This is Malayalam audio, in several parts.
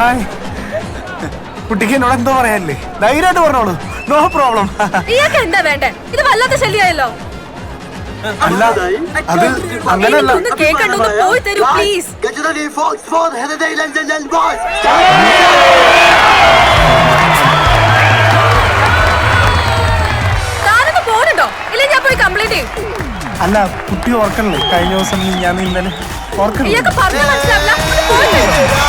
ഹായ് കുട്ടിക്ക് എന്നോട് എന്തോ പറയാനില്ലേ? ധൈര്യമായിട്ട് പറഞ്ഞോളൂ. നോ പ്രോബ്ലം ഇയാൾക്ക് എന്താ വേണ്ടേ? ഇത് വല്ലാത്ത ശല്യമായല്ലോ. അല്ല അത് അങ്ങനെയല്ല പോയി തരൂ പ്ലീസ്. താനൊന്ന് പോരുണ്ടോ? ഇല്ല ഞാൻ പോയി കംപ്ലൈന്റ് ചെയ്യും. അല്ല കുട്ടി ഓർക്കണല്ലേ കഴിഞ്ഞ ദിവസം ഞാൻ ഇന്നലെ ഇയാൾക്ക് പറഞ്ഞ മനസ്സിലാവില്ല!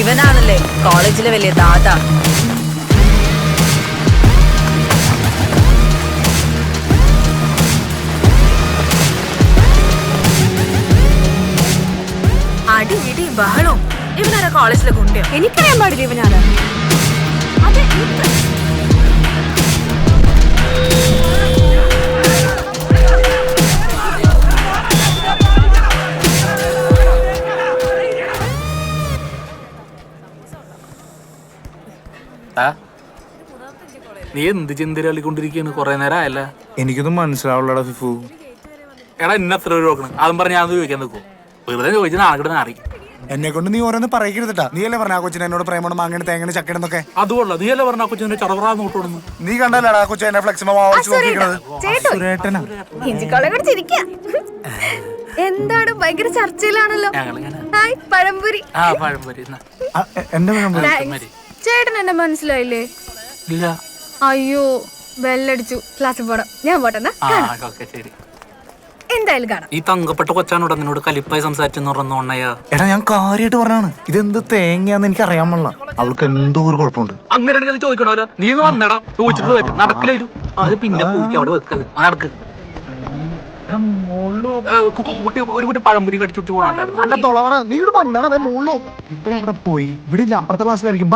ഇവനാണല്ലേ കോളേജിലെ വലിയ ദാദ ബഹളവും ഇവനാരാ കോളേജിലെ ഗുണ്ടയോ. എനിക്കറിയാൻ പാടില്ല ഇവനാണ് അതെ? നീ എന്ത് ചിന്തരാളിക്കൊണ്ടിരിക്കുകയാണ് കുറെ നേരം ആയല്ല. എനിക്കൊന്നും മനസ്സിലാവുള്ളടാ ഫിഫു. എടാ എന്നെ ഒരു രൂപ നോക്കണം അതും പറഞ്ഞ് ഞാൻ ചോദിക്കാൻ നിൽക്കും വെറുതെ ചോദിച്ചാൽ നാളെ നാറി എന്നെ കൊണ്ട് നീ ഓരോന്ന് പറയിക്കരുതട്ടാ. നീ അല്ലേ പറഞ്ഞ ആ കൊച്ചിനെ എന്നോട് പ്രേമണം മാങ്ങണ തേങ്ങനെ ചക്കണെന്നൊക്കെ അതുകൊള്ള. നീ അല്ലേ പറഞ്ഞ കൊച്ചിനെ ചടവറാ നോട്ടോടുന്നു? നീ കണ്ടല്ലേടാ ആ കൊച്ചു എന്നെ ഫ്ലെക്സിമ നോക്കിയിരിക്കണത്. എന്താണ്? ഭയങ്കര ചർച്ചയിലാണല്ലോ. ഹായ് പഴംപുരി. ആ. ആ, എന്റെ ചേട്ടൻ എന്നെ മനസ്സിലായില്ലേ? ഇല്ല. അയ്യോ ബെല്ലടിച്ചു. ക്ലാസ്സിൽ പോടാം ഞാൻ പോട്ടെന്നാ ആ ശരി. എന്തായാലും കാണാം. ഈ തങ്കപ്പെട്ട കൊച്ചാനോട് നിന്നോട് കലിപ്പായി സംസാരിച്ചെന്ന് പറഞ്ഞു ഉണ്ണയ്യ എടാ ഞാൻ കാര്യമായിട്ട് പറഞ്ഞാണ് ഇതെന്ത് തേങ്ങയാന്ന് എനിക്ക് അറിയാൻ പാടില്ല അവൾക്ക് എന്തോ ഒരു കുഴപ്പമുണ്ട്. അങ്ങനെ ചോദിക്കണമല്ലോ നീ വന്നടാ. ചോദിച്ചിട്ട് വരും നടക്കില്ലായിരുന്നു അത് പിന്നെ പൂക്കി അവിടെ വെക്കത് നടക്ക്. ഒരു കുട്ടി പഴംപൊരി കടിച്ചിട്ട് ഇവിടെ പോയി? ഇവിടെ ഇല്ല. അപ്പുറത്തെ ക്ലാസ്സിലായിരിക്കും.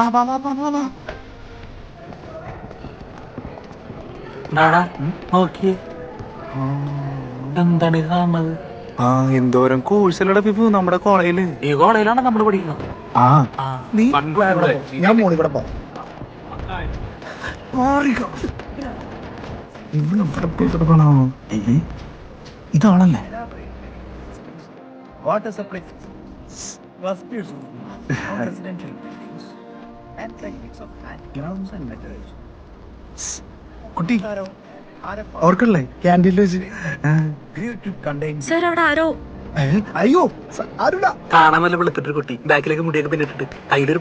നോക്കിയേ. എന്താണ് കാണുന്നത്? ആ എന്തോരം കോഴ്സല്ലടാ ഫിഫു നമ്മുടെ കോളേജിൽ. ഈ കോളേജിലാണ് നമ്മൾ പഠിക്കുന്നത്? ആ നീ ഞാൻ പണ്ട് ഇവിടെ പോ. ഞാൻ മോളി ഇവിടെ പോ. മാറിക്കോ. ഇവിടെ ഇവിടെ പോയി കിടക്കണോ? ഏ? ഇതാണല്ലേ? കുട്ടി ഓർക്കല്ലേ ക്യാന്റീനിൽ വെച്ച്. ആ. സാർ അവിടെ ആരോ? അയ്യോ സ- ആരുടാ? കാണാൻ നല്ല വെളുത്തിട്ടൊരു കുട്ടി. ബാക്കിലേക്ക് മുടിയൊക്കെ പിന്നിട്ടിട്ട്. കയ്യിലൊരു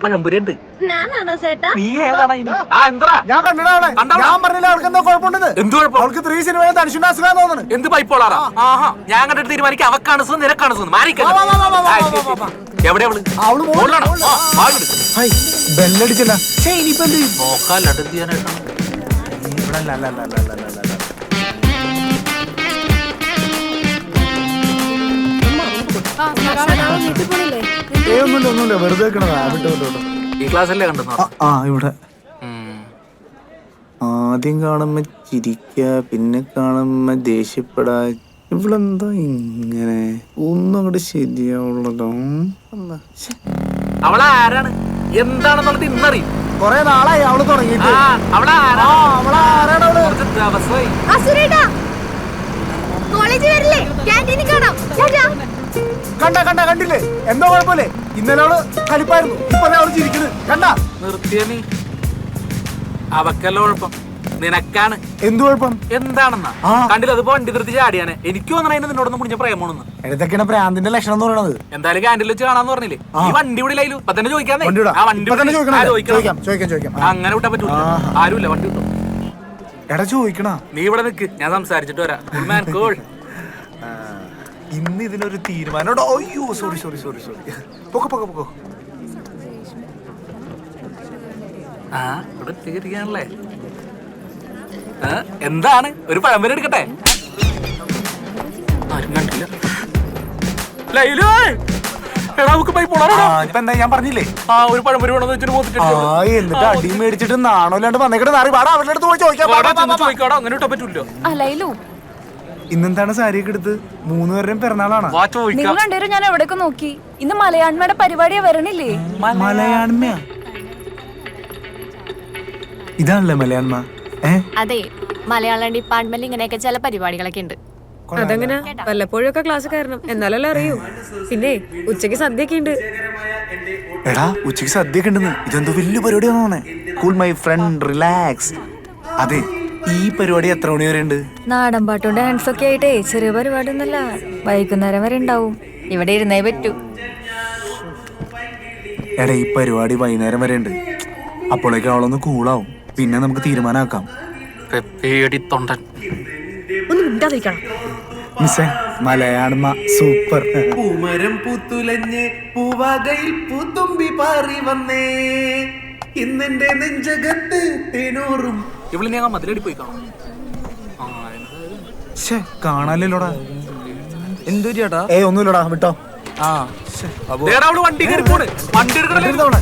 ഞാൻ കണ്ടടാ അവളെ ഞാൻ പറഞ്ഞില്ല അവൾക്ക് എന്തോ കുഴപ്പമുണ്ടെന്ന്? എന്ത് കുഴപ്പം? അവൾക്ക് ത്രീ സിനിമയെ തനിഷുണ്ട് അസുഖം തോന്നുന്നു. എന്ത് പൈപ്പോളാറാ ആഹാ. ഞാൻ കണ്ടിട്ട് തീരുമാനിക്കാം. അവക്കാണ് സുഖം നിനക്കാണ് സുഖം മാറിക്ക. എവിടെ അവൾ? അവൾ മോളിൽ- മോളിലാണോ? ആ, വാ ഇങ്ങട്. ഹായ് ബെല്ലടിച്ചില്ല ഛേ, ഇനിയിപ്പോ എന്ത്? ചെയ്യും? നോക്കാല്ലാണ്ട് ചെയ്യാനായിട്ടാണ്? ഇവിടെ അല്ല, അല്ല, അല്ല, അല്ല, അല്ല, വെറുതെ ഈ ക്ലാസ്സല്ലേ ആ, ഇവിടെ ആദ്യം കാണുമ്പോ ചിരിക്ക പിന്നെ കാണുമ്പോ ദേഷ്യപ്പെടാ ഇവളെന്താ ഇങ്ങനെ ഒന്നും അങ്ങോട്ട് ശരിയാവുള്ളതോ അവളാരാണ് എന്താണെന്നുള്ളത് ഇന്നറിയും കൊറേ നാളായി അവൾ തുടങ്ങിയിട്ട് അവൾ? കുറച്ച് ദിവസമായി കാണാം കണ്ട കണ്ട കണ്ടില്ലേ? എന്തോ കുഴപ്പമില്ലേ? ഇന്നലെ അവൾ കലിപ്പായിരുന്നു. ഇപ്പൊ അവൾ ചിരിക്കുന്നത് കണ്ട? നിർത്തിയ നീ. അവക്കല്ല കുഴപ്പം. നിനക്കാണ്. എന്ത് കുഴപ്പം? എന്താണെന്നാ? കണ്ടില്ല? അതിപ്പോ വണ്ടി നിർത്തി ചാടിയാണ്. എനിക്ക് തോന്നണ അതിന് നിന്നോടൊന്നും മുടിഞ്ഞ പ്രേമോണെന്ന് എന്തൊക്കെയാണ് പ്രാന്തിന്റെ ലക്ഷണം എന്ന് പറയുന്നത് എന്തായാലും കാൻഡിൽ വെച്ച് കാണാന്ന് പറഞ്ഞില്ലേ? ഈ വണ്ടി ഇവിടെ ഇല്ലായാലും. ഇപ്പൊ തന്നെ ചോദിക്കാന്നേ. ആ വണ്ടി ചോദിക്കാം. അങ്ങനെ വിട്ടാ പറ്റൂല. ആരുമില്ല വണ്ടി കിട്ടും എടാ ചോദിക്കണ. നീ ഇവിടെ നിക്ക്. ഞാൻ സംസാരിച്ചിട്ട് വരാം. ഇന്ന് ഇതിനൊരു തീരുമാനം അയ്യോ സോറി സോറി സോറി സോറി പൊക്കോ പൊക്കോ പൊക്കോ. ആ ഇവിടെ തീരുകയാണല്ലേ എന്താണ്? ഒരു പഴംപരി എടുക്കട്ടെ? ആരും കണ്ടില്ല. ലൈലു! എടാ നമുക്ക് പോയി പോണോ? ഇപ്പൊ എന്താ? ഞാൻ പറഞ്ഞില്ലേ? ആ ഒരു പഴംപരി വേണമെന്ന് വെച്ചിട്ട് ആ എന്നിട്ട് അടി മേടിച്ചിട്ട് നാണോ ഇല്ലാണ്ട് വന്നേക്കട്ടെ നാറി പാടാ അവരുടെ അടുത്ത് പോയി ചോദിക്കാം. ചോദിക്കാടോ. അങ്ങനെ ഇട്ടാ പറ്റൂല്ലോ ആ ലൈലു ഇന്നെന്താണ് സാരിയൊക്കെ എടുത്ത്? മൂന്നുപേരുടെയും പിറന്നാളാണ്? നിങ്ങൾ രണ്ടുപേരും ഞാൻ എവിടെയൊക്കെ നോക്കി. ഇന്ന് മലയാണ്മയുടെ പരിപാടിയാ വരണില്ലേ? മലയാണ്മ ഇതാണല്ലേ മലയാണ്മ അതെ മലയാളം ഡിപ്പാർട്ട്മെന്റിൽ ഇങ്ങനെയൊക്കെ ചില പരിപാടികളൊക്കെ ഉണ്ട്. അതെങ്ങനെ? വല്ലപ്പോഴും ഒക്കെ ക്ലാസ് കയറണം. എന്നാലല്ലേ അറിയൂ. പിന്നെ ഉച്ചയ്ക്ക് സദ്യയൊക്കെ ഉണ്ട്. എടാ ഉച്ചയ്ക്ക് സദ്യയൊക്കെ ഉണ്ടെന്ന്. ഇതെന്തോ വലിയ പരിപാടിയാണോ കൂൾ മൈ ഫ്രണ്ട് റിലാക്സ് അതെ ഈ പരിപാടി എത്ര മണി വരെ ഉണ്ട് നാടൻ പാട്ടും ഡാൻസ് ഒക്കെ ആയിട്ടേ ചെറിയ പരിപാടി ഒന്നല്ല വൈകുന്നേരം വരെ ഉണ്ടാവും. ഇവിടെ ഇരുന്നേ പറ്റൂ. എടാ ഈ പരിപാടി വൈകുന്നേരം വരെ ഉണ്ട്. അപ്പോഴേക്കും അവളൊന്ന് കൂളാവും പിന്നെ നമുക്ക് തീരുമാനമാക്കാം. പേടി തൊണ്ടൻ. ഒന്ന് മിണ്ടാതിരിക്കണം. മിസ്സേ മലയാണ്മ സൂപ്പർ. പൂമരം പൂത്തുലഞ്ഞ് പൂവകയിൽ പൂത്തുമ്പി പാറി വന്നേ. ഇന്നെന്റെ നെഞ്ചകത്ത് തേനോറും. ഇവിടെ ഞാൻ മതിലടി പോയി കാണാം. ശ്ശേ കാണാനില്ലല്ലോടാ. എന്തു ചേട്ടാ ഏ ഒന്നുമില്ലടാ വിട്ടോ. ആ അവൾ വണ്ടി കയറി പോണ്. വണ്ടി എടുക്കണല്ലേ.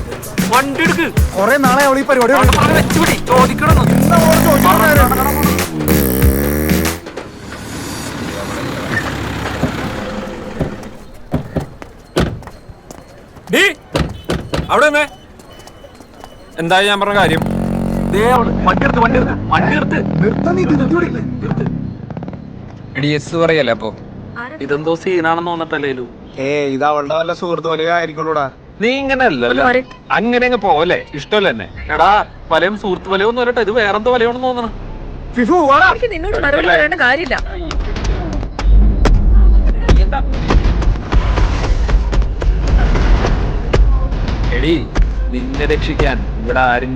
വണ്ടി എടുക്ക്. കൊറേ നാളെ അവൾ ഈ പരിപാടി അവിടെ പറഞ്ഞ് വെച്ച് പിടി ചോദിക്കണം അവിടെ നിന്നേ. എന്തായി ഞാൻ പറഞ്ഞ കാര്യം. എടി എസ് പറയല്ലേ അപ്പൊ? ഇതെന്തോ സീനാണെന്ന് തോന്നട്ടല്ലേ ഏ ഇത് അവളുടെ വല്ല സുഹൃത്ത് പോലെ ആയിരിക്കുള്ളൂടാ. നീ ഇങ്ങനെ അല്ലല്ലോ അങ്ങനെ അങ്ങ് പോലെ ഇഷ്ടമല്ല എന്നെ? എടാ വലയും സുഹൃത്ത് വലയോ ഒന്നും അല്ലട്ടോ ഇത് വേറെന്തോ വലയോണെന്ന് തോന്നണം. ഫിഫു നിന്നോട് മറുപടി പറയേണ്ട കാര്യമില്ല. എടി നിന്നെ രക്ഷിക്കാൻ ഇവിടെ ആരും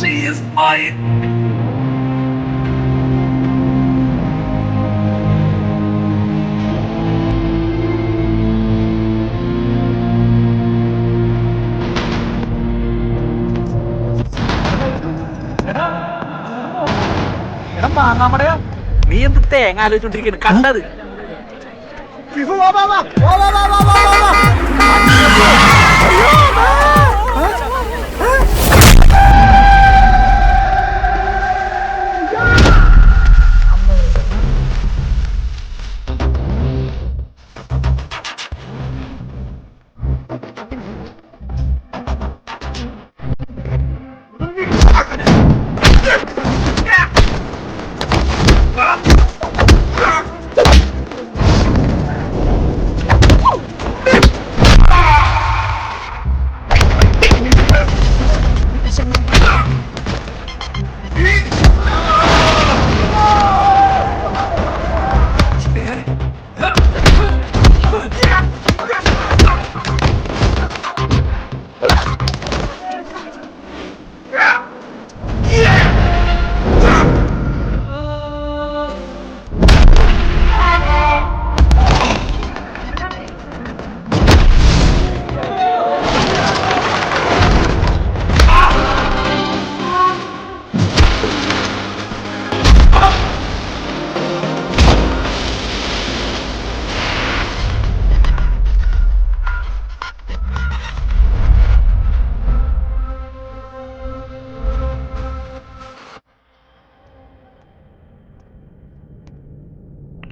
She is mine! മാങ്ങാമടയാ നീ എന്ത് തേങ്ങ ആലോചിച്ചോണ്ടിരിക്കുന്നു കണ്ടത്.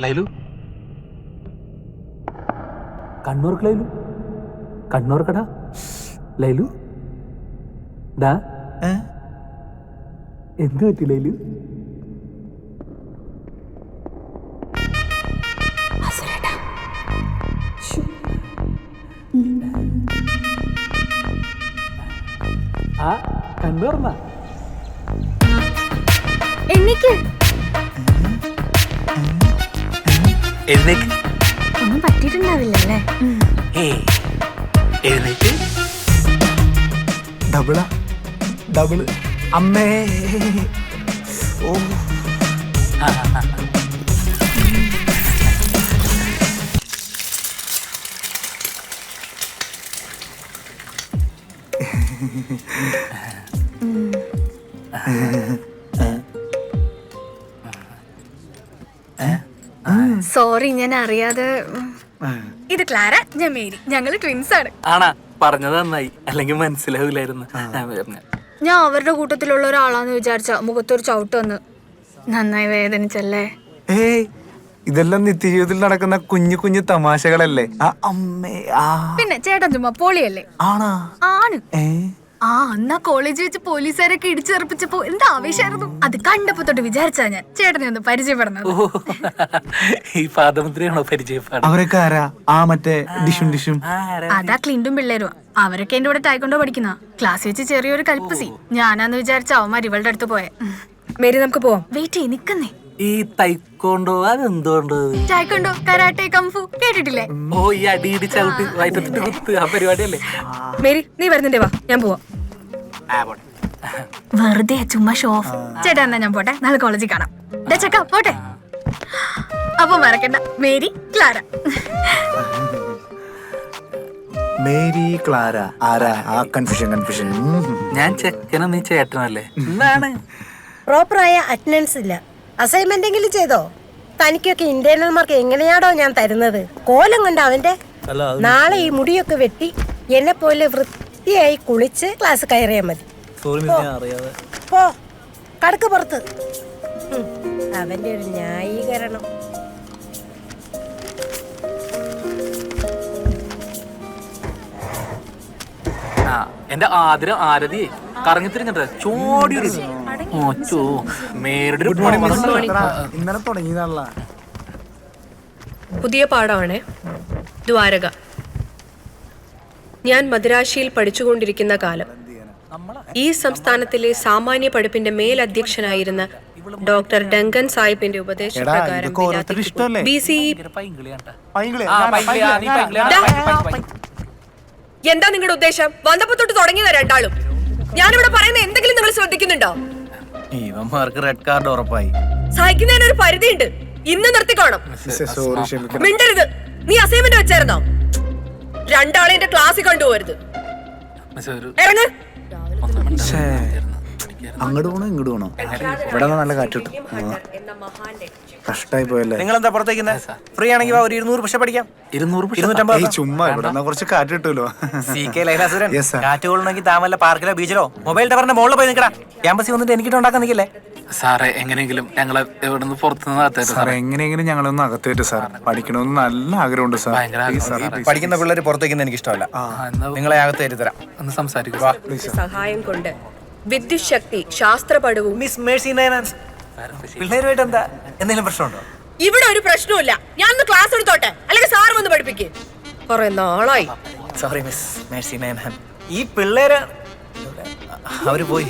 ലൈലു? കണ്ണൂർക്ക് ലൈലു? കണ്ണൂർക്കടാ? ലൈലു? ഡാ? എന്ത് പറ്റി ലൈലു? ആ കണ്ണൂർന്നാ. എണ്ണിക്ക് എഴുന്നേക്ക്. ഒന്നും പറ്റിയിട്ടുണ്ടാവില്ലല്ലേ? ഏയ് എഴുന്നേക്ക്. ഡബിളാ അമ്മേ. ഓ. ആ. സോറി ഞാൻ അറിയാതെ ഇത് ക്ലാര ഞാൻ മേരി. ഞങ്ങൾ ട്വിൻസ് ആണ്. ആണാ പറഞ്ഞത് നന്നായി. അല്ലെങ്കിൽ മനസ്സിലാവില്ലായിരുന്നു. ഞാൻ അവരുടെ കൂട്ടത്തിലുള്ള ഒരാളാന്ന് വിചാരിച്ച മുഖത്തൊരു ചവിട്ട് വന്ന്. നന്നായി വേദനിച്ചല്ലേ? ഏയ് ഇതെല്ലാം നിത്യജീവിതത്തിൽ നടക്കുന്ന കുഞ്ഞു കുഞ്ഞു തമാശകളല്ലേ? ആ അമ്മേ ആ. പിന്നെ ചേട്ടൻ ചുമ്മാ പോളിയല്ലേ? ആണാ. ആണ്. ഏ? ആ അന്നാ കോളേജ് വെച്ച് പോലീസുകാരൊക്കെ ഇടിച്ചെറുപ്പിച്ചപ്പോ എന്ത് ആവേശമായിരുന്നു അത് കണ്ടപ്പോ തൊട്ട് വിചാരിച്ചാ ഞാൻ ചേട്ടനെ ഒന്ന് പരിചയപ്പെടുന്നത്. ഈ പാദമുദ്രയാണോ പരിചയപ്പാട് അവരൊക്കെ ആരാ? ആ മറ്റേ ഡിഷും ഡിഷും. അതാ ക്ലിൻഡും പിള്ളേരും അവരൊക്കെ എന്റെ കൂടെ ടൈക്കൊണ്ടോ പഠിക്കുന്ന. ക്ലാസ് വെച്ച് ചെറിയൊരു കൽപ്പസി. ഞാനാന്ന് വിചാരിച്ച അവന്മാർ ഇവളുടെ അടുത്ത് പോയെ. മേരി നമുക്ക് പോവാം. വെയിറ്റ് ചെയ്യ് നിക്കുന്നേ. ഈ തൈക്കോണ്ടോ അതെന്തുകൊണ്ട്? ടൈക്കോണ്ടോ കരാട്ടെ കംഫു കേട്ടിട്ടില്ലേ? ഓ ഈ അടിയിടി ചവിട്ടി വയറ്റത്തിന്റെ കുത്ത് ആ പരിപാടിയല്ലേ? മേരി നീ വരുന്നുണ്ടേ വാ ഞാൻ പോവാ. വെറുതെ ചുമ്മാ ഷോ ഓഫ് ചേട്ടാ എന്നാ ഞാൻ പോട്ടെ. നാളെ കോളേജിൽ കാണാം. ദേ ചെക്ക പോട്ടെ. അപ്പൊ മറക്കണ്ട. Mary Clara. മേരി ക്ലാര ആരാ? ആ കൺഫ്യൂഷൻ കൺഫ്യൂഷൻ ഞാൻ ചെക്കനും നീ ചേട്ടനല്ലേ? എന്താണ്? പ്രോപ്പറായ അറ്റൻഡൻസ് ഇല്ല. അസൈൻമെന്റ് എങ്കിലും ചെയ്തോ? തനിക്കൊക്കെ ഇന്റേണൽ മാർക്ക് എങ്ങനെയാടോ ഞാൻ തരുന്നത്? കോലം കണ്ട അവന്റെ? നാളെ ഈ മുടിയൊക്കെ വെട്ടി എന്നെ പോലെ വൃത്തിയായി കുളിച്ച് ക്ലാസ് കയറിയാൽ മതി. പോ. കടക്ക് പുറത്ത്. അവന്റെ ഒരു ന്യായീകരണം. ആ എന്റെ ആദരം ആരതി കറങ്ങി തിരിഞ്ഞിട്ട് ഇന്നലെ തുടങ്ങിയതാണല്ല പുതിയ പാഠമാണ് ദ്വാരക. ഞാൻ മദ്രാശിയിൽ പഠിച്ചുകൊണ്ടിരിക്കുന്ന കാലം. ഈ സംസ്ഥാനത്തിലെ സാമാന്യ പഠിപ്പിന്റെ മേലധ്യക്ഷനായിരുന്ന ഡോക്ടർ ഡങ്കൻ സാഹിബിന്റെ ഉപദേശപ്രകാരം? ബി സി പൈ- എന്താ നിങ്ങളുടെ ഉദ്ദേശം? വന്നപ്പോ തൊട്ട് തുടങ്ങിയതാ രണ്ടാളും. ഞാനിവിടെ പറയുന്ന എന്തെങ്കിലും നിങ്ങൾ ശ്രദ്ധിക്കുന്നുണ്ടോ? ഇവന്മാർക്ക് റെഡ് കാർഡ് ഉറപ്പായി. സഹിക്കുന്നതിന് ഒരു പരിധിയുണ്ട്. ഇന്ന് നിർത്തിക്കോണം. സോറി ക്ഷമിക്കണം. മിണ്ടരുത്. നീ അസൈൻമെന്റ് വെച്ചായിരുന്നോ? രണ്ടാളെ എന്റെ ക്ലാസ്സിൽ കൊണ്ടുപോകരുത്. ഇറങ്ങ് അങ്ങോട്ട് പോണോ ഇങ്ങോട്ട് പോണോ? ഇവിടെ നല്ല കാറ്റ് കിട്ടും കഷ്ടായി പോയല്ലേ? നിങ്ങൾ എന്താ പുറത്തേക്കുന്ന ഫ്രീ ആണെങ്കിൽ വാ, ഒരു ഇരുന്നൂറ് പക്ഷെ പഠിക്കാം ഇരുന്നൂറ് ചുമ്മാ ഇവിടെ കുറച്ച് കാറ്റ് കിട്ടുമല്ലോ. സി കെ ലൈലാസുരൻ. കാറ്റ് കൊള്ളണമെങ്കിൽ താമല്ല പാർക്കിലോ ബീച്ചിലോ മൊബൈൽ ടവറിന്റെ മുകളിൽ പോയി നിൽക്കടാ. ക്യാമ്പസിൽ വന്നിട്ട് എനിക്കിട്ട് ഉണ്ടാക്കാൻ നിൽക്കില്ലേ? സാറേ എങ്ങനെയെങ്കിലും ഞങ്ങളെ എവിടെ നിന്ന് പുറത്തുനിന്ന് അകത്തേറ്റ് സാർ എങ്ങനെയെങ്കിലും ഞങ്ങളൊന്ന് അകത്തേറ്റ് സാർ പഠിക്കണമെന്ന് നല്ല ആഗ്രഹമുണ്ട് സാർ ഭയങ്കര Please, sir, പഠിക്കുന്ന പിള്ളേർ പുറത്തേക്കുന്ന എനിക്ക് ഇഷ്ടമല്ല എന്നാ നിങ്ങളെ അകത്ത് തരാം. ഒന്ന് സംസാരിക്കുക സഹായം കൊണ്ട് വിദ്യുശക്തി ശാസ്ത്രപടവും മിസ് മേഴ്സി നയനാൻസ് പിള്ളേരുമായിട്ട് എന്താ? എന്തെങ്കിലും പ്രശ്നമുണ്ടോ? ഇവിടെ ഒരു പ്രശ്നവുമില്ല. ഞാൻ ഒന്ന് ക്ലാസ് എടുത്തോട്ടെ? അല്ലെങ്കിൽ സാർ വന്ന് പഠിപ്പിക്ക്. കുറെ നാളായി. സോറി മിസ് മേഴ്സി നയനാൻ ഈ പിള്ളേര് അവർ പോയി.